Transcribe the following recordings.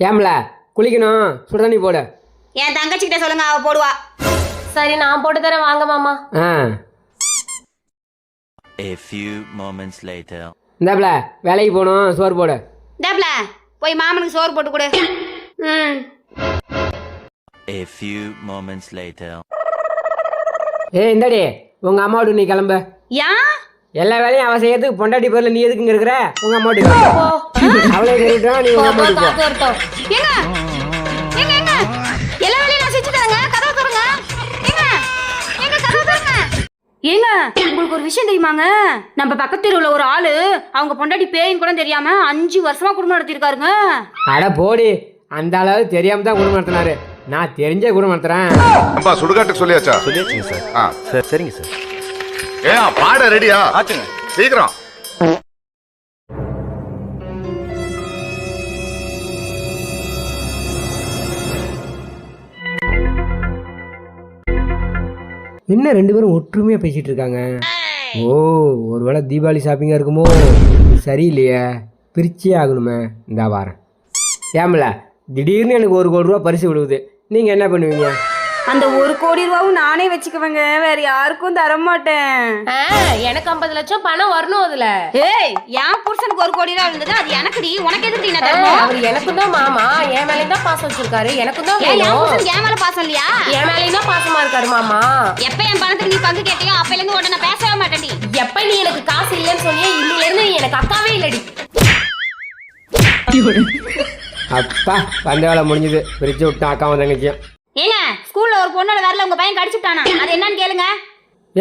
ஏம்ல குளிக்கணும். சுடு தண்ணி போடு. என் தங்கச்சி கிட்ட சொல்லுங்க அவ போடுவா. சரி நான் போட்டு தரேன். வாங்க மாமா. ஆ. A few moments later. இந்தாப்ல வேலைக்கு போகணும். சோறு போடு. டேப்ல போய் மாமனுக்கு சோறு போட்டு கொடு. ம். A few moments later. ஏய் இந்தாடி உங்கள் அம்மாவோட நீ கிளம்பு. ஏன் எல்லா வேலையும் அவ செய்யறதுக்கு பொண்டாட்டி பேர்ல நீ எதுக்குங்க இருக்கிற உங்க அம்மாவோட கிளம்பு. அவளே நீ உங்க ஏங்க? ஏங்க ஏங்க? எல்லா வேலையும் நான் செஞ்சுட்டேங்க கதவை தருங்க ஏங்க? ஏங்க கதவை தருங்க ஏங்க உங்களுக்கு ஒரு விஷயம் தெரியுமாங்க? நம்ம பக்கத்து தெருவுல ஒரு ஆளு அவங்க பொண்டாட்டி பேயின் கூட தெரியாம அஞ்சு வருஷமா குடும்பம் நடத்திருக்காருங்க. அட போடி அந்த அளவு தெரியாம தான் குடும்பம் நடத்தினாரு. நான் தெரிஞ்ச குடும்பம் நடத்துறேன். அப்பா சுடுகாட்டுக்கு சொல்லியாச்சா? சொல்லியாச்சுங்க சார். ஆ. சார் சரிங்க சார். ஏன் பாட ரெடியா? ஆச்சுங்க. சீக்கிரம். என்ன ரெண்டு பேரும் ஒற்றுமையாக பேசிகிட்டு இருக்காங்க? ஓ ஒருவேளை தீபாவளி ஷாப்பிங்காக இருக்குமோ? சரியில்லையே. பிரிச்சே ஆகணுமே. இந்த வாரேன். ஏமல திடீர்னு எனக்கு ஒரு கோடி ரூபா பரிசு விழுவுது. நீங்கள் என்ன பண்ணுவீங்க? அந்த ஒரு கோடி ரூபாவும் நானே வச்சுக்குவேங்க. வேற யாருக்கும் தர மாட்டேன் எனக்கு ஐம்பது லட்சம் பணம் வரணும் அதுல. ஏய் என் புருஷனுக்கு ஒரு கோடி ரூபா விழுந்தது அது எனக்குடி. உனக்கு எதுக்கு நான் ஆ, தரணும் அவர் எனக்கும் தான் மாமா. என் மேலேயும் தான் பாசம் வச்சிருக்காரு. எனக்கும் தான் என் மேல பாசம் இல்லையா? என் மேலேயும் தான் பாசமா இருக்காரு மாமா. எப்ப என் பணத்துக்கு நீ பங்கு கேட்டியோ அப்பையில இருந்து உடனே பேசவே மாட்டேன்டி. எப்ப நீ எனக்கு காசு இல்லைன்னு சொன்னியே இன்னில இருந்து நீ எனக்கு அக்காவே இல்லடி. அப்பா வந்த வேலை முடிஞ்சது. பிரிச்சு விட்டான் அக்காவும் தங்கச்சியும் ஏங்க ஸ்கூல்ல ஒரு பொண்ணோட வரல உங்க பையன் கடிச்சுட்டானா அது என்னன்னு கேளுங்க.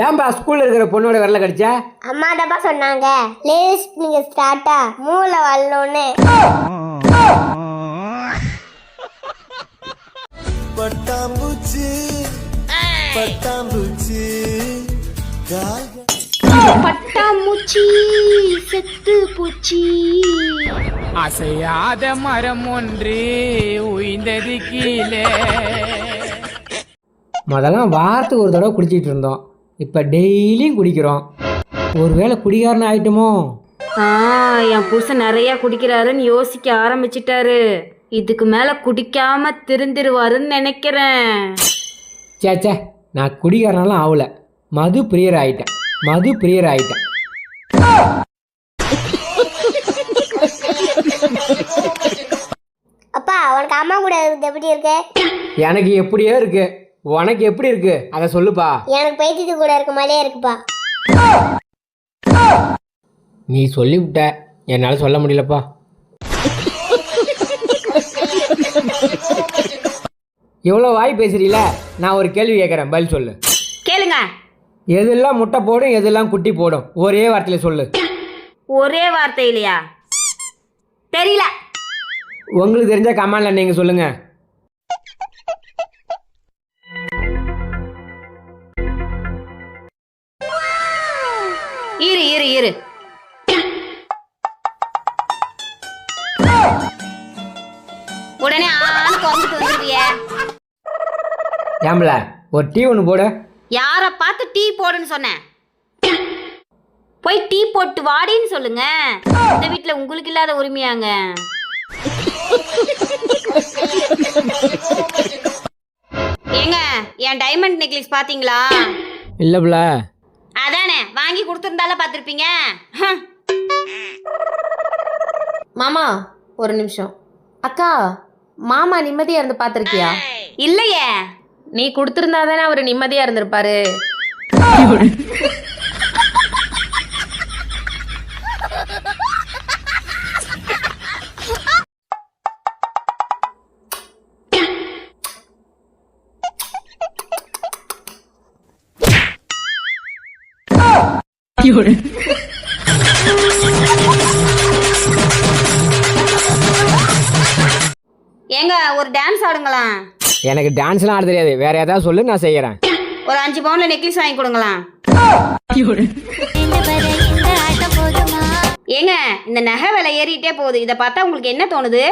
ஏன்பா ஸ்கூல்ல இருக்கிற பொண்ணோட விரல கடிச்சா? அம்மா தப்பா சொன்னாங்க. லேஸ் நீங்க ஸ்டார்ட்டா மூளை வரணும்னு பட்டாம்பூச்சி பட்டாம்பூச்சி பட்டாம்பூச்சி செத்து பூச்சி. அசையாத மரம் ஒன்று உய்ந்தது கீழே. முதல்லாம் வாரத்துக்கு ஒரு தடவை குடிச்சிட்டு இருந்தோம். இப்போ டெய்லியும் குடிக்கிறோம். ஒருவேளை குடிகாரன் ஆயிட்டுமோ? ஆ என் புருஷன் நிறைய குடிக்கிறாருன்னு யோசிக்க ஆரம்பிச்சிட்டாரு. இதுக்கு மேல குடிக்காம திருந்திருவாருன்னு நினைக்கிறேன். சே சே நான் குடிகாரனாலும் ஆகல மது பிரியர் ஆயிட்டேன். மது பிரியர் ஆயிட்டேன். அப்பா உனக்கு அம்மா கூட எப்படி இருக்கு? எனக்கு எப்படியோ இருக்கு. உனக்கு எப்படி இருக்கு? அதை சொல்லுப்பா. எனக்கு பைத்தியத்து கூட இருக்க மாதிரியே இருக்குப்பா. நீ சொல்லிவிட்ட. என்னால் சொல்ல முடியலப்பா. இவ்வளோ வாய் பேசுறீல? நான் ஒரு கேள்வி கேட்குறேன். பதில் சொல்லு. கேளுங்க. எதெல்லாம் முட்டை போடும் எதெல்லாம் குட்டி போடும்? ஒரே வார்த்தையில் சொல்லு. ஒரே வார்த்தை இல்லையா தெரியல. உங்களுக்கு தெரிஞ்ச கமாண்ட்ல நீங்கள் சொல்லுங்க. வந்துருவிய ஏம்பல ஒரு டீ ஒன்று போடு. யார பார்த்து டீ போடுன்னு சொன்னேன் போய் டீ போட்டு வாடின்னு சொல்லுங்க. இந்த வீட்ல உங்களுக்கு இல்லாத உரிமையாங்க. ஏங்க என் டைமண்ட் நெக்லஸ் பாத்தீங்களா? இல்லைப்ல அதானே வாங்கி கொடுத்துருந்தால பார்த்துருப்பீங்க. மாமா ஒரு நிமிஷம். அக்கா மாமா நிம்மதியா இருந்து பாத்திருக்கியா இல்லையே. நீ கொடுத்திருந்தா தானே அவர் நிம்மதியா இருந்திருப்பாரு. ஏங்க ஒரு டான்ஸ் ஆடுங்களேன். எனக்கு டான்ஸ்லாம் ஆட தெரியாது. வேற ஏதாவது சொல்லு நான் செய்கிறேன் ஒரு அஞ்சு பவுன்ல நெக்லஸ் வாங்கி கொடுங்களேன். ஏங்க இந்த நகை விலை ஏறிட்டே போகுது. இதை பார்த்தா உங்களுக்கு என்ன தோணுது?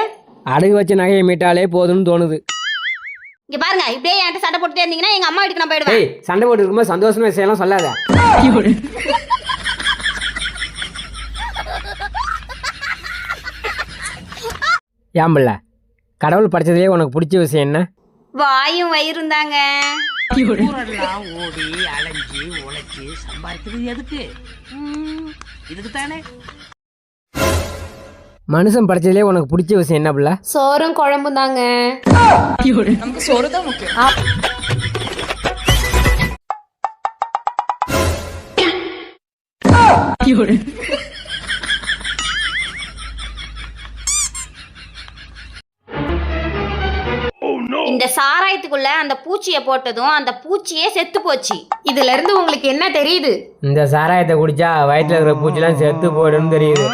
அடகு வச்ச நகையை மீட்டாலே போதும்னு தோணுது. இங்க பாருங்க இப்படியே என்கிட்ட சண்டை போட்டுட்டே இருந்தீங்கன்னா எங்க அம்மா வீட்டுக்கு நான் போயிடுவேன். ஏய் சண்டை போட்டு இருக்கும்போது சந்தோஷமா விஷயம்லாம் சொல்லாத. ஏம்பில்ல கடவுள் படைச்சதுலேயே உனக்கு பிடிச்ச விஷயம் என்ன? வாயும் வயிறும் தாங்க. ஊரெல்லாம் ஓடி அலைஞ்சு உழைச்சு சம்பாதிக்கிறது எதுக்கு? ம், இதுக்கு தானே மனுஷன் படைச்சதுலேயே உனக்கு பிடிச்ச விஷயம் என்ன பிள்ளை? சோறும் குழம்பும் தாங்க. நமக்கு சோறு தான் முக்கியம். இந்த சாராயத்துக்குள்ள அந்த பூச்சியை போட்டதும் அந்த பூச்சியே செத்து போச்சு. இதுல இருந்து உங்களுக்கு என்ன தெரியுது? இந்த சாராயத்தை குடிச்சா வயிற்றுல இருக்கிற பூச்சிலாம் செத்து போயிடும்னு தெரியுது.